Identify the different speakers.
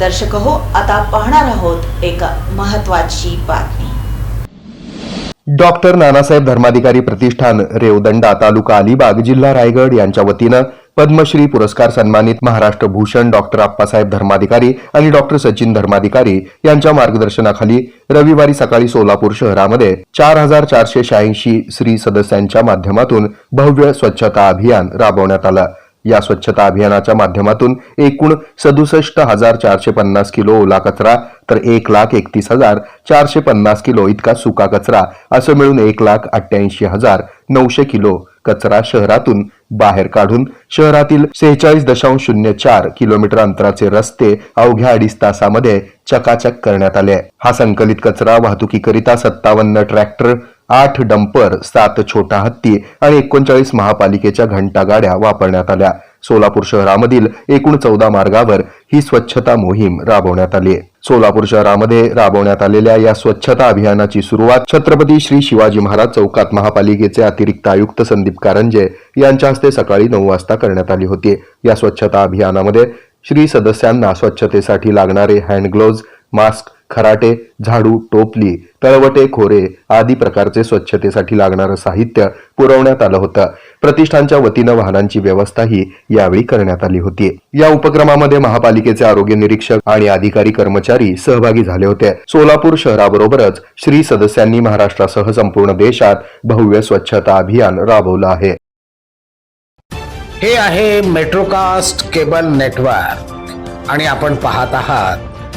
Speaker 1: दर्शक हो आता पाहणार आहोत एक महत्वाची बातमी.
Speaker 2: डॉक्टर नानासाहेब धर्माधिकारी प्रतिष्ठान रेवदंडा तालुका अलिबाग जिल्हा रायगड यांच्या वतीनं पद्मश्री पुरस्कार सन्मानित महाराष्ट्र भूषण डॉक्टर आप्पासाहेब धर्माधिकारी आणि डॉक्टर सचिन धर्माधिकारी यांच्या मार्गदर्शनाखाली रविवारी सकाळी सोलापूर शहरामध्ये चार हजार चारशे शहाऐंशी श्री सदस्यांच्या माध्यमातून भव्य स्वच्छता अभियान राबवण्यात आलं. या स्वच्छता अभियानाच्या माध्यमातून एकूण सदुसष्ट हजार चारशे पन्नास किलो ओला कचरा तर एक लाख एकतीस हजार चारशे पन्नास किलो इतका सुका कचरा असं मिळून एक लाख अठ्ठ्याऐंशी हजार नऊशे किलो कचरा शहरातून बाहेर काढून शहरातील सेहेचाळीस दशांश शून्य चार किलोमीटर अंतराचे रस्ते अवघ्या अडीच तासामध्ये चकाचक करण्यात आले. हा संकलित कचरा वाहतुकीकरिता सत्तावन्न ट्रॅक्टर आठ डंपर सात छोटा हत्ती आणि एकोणचाळीस महापालिकेच्या घंटा गाड्या वापरण्यात आल्या. सोलापूर शहरामधील एकूण चौदा मार्गावर ही स्वच्छता मोहीम राबवण्यात आली सोलापूर शहरामध्ये राबवण्यात आलेल्या या स्वच्छता अभियानाची सुरुवात छत्रपती श्री शिवाजी महाराज चौकात महापालिकेचे अतिरिक्त आयुक्त संदीप कारंजे यांच्या हस्ते सकाळी नऊ वाजता करण्यात आली होती. या स्वच्छता अभियानामध्ये श्री सदस्यांना स्वच्छतेसाठी लागणारे हँड ग्लोव्ज मास्क खराटे झाडू टोपली तळवटे खोरे आदी प्रकारचे स्वच्छतेसाठी लागणारं साहित्य पुरवण्यात आलं होतं. प्रतिष्ठानच्या वतीनं वाहनांची व्यवस्थाही यावेळी करण्यात आली होती. या उपक्रमामध्ये महापालिकेचे आरोग्य निरीक्षक आणि अधिकारी कर्मचारी सहभागी झाले होते. सोलापूर शहराबरोबरच श्री सदस्यांनी महाराष्ट्रासह संपूर्ण देशात भव्य स्वच्छता अभियान राबवलं आहे.
Speaker 3: हे आहे मेट्रोकास्ट केबल नेटवर्क आणि आपण पाहत आहात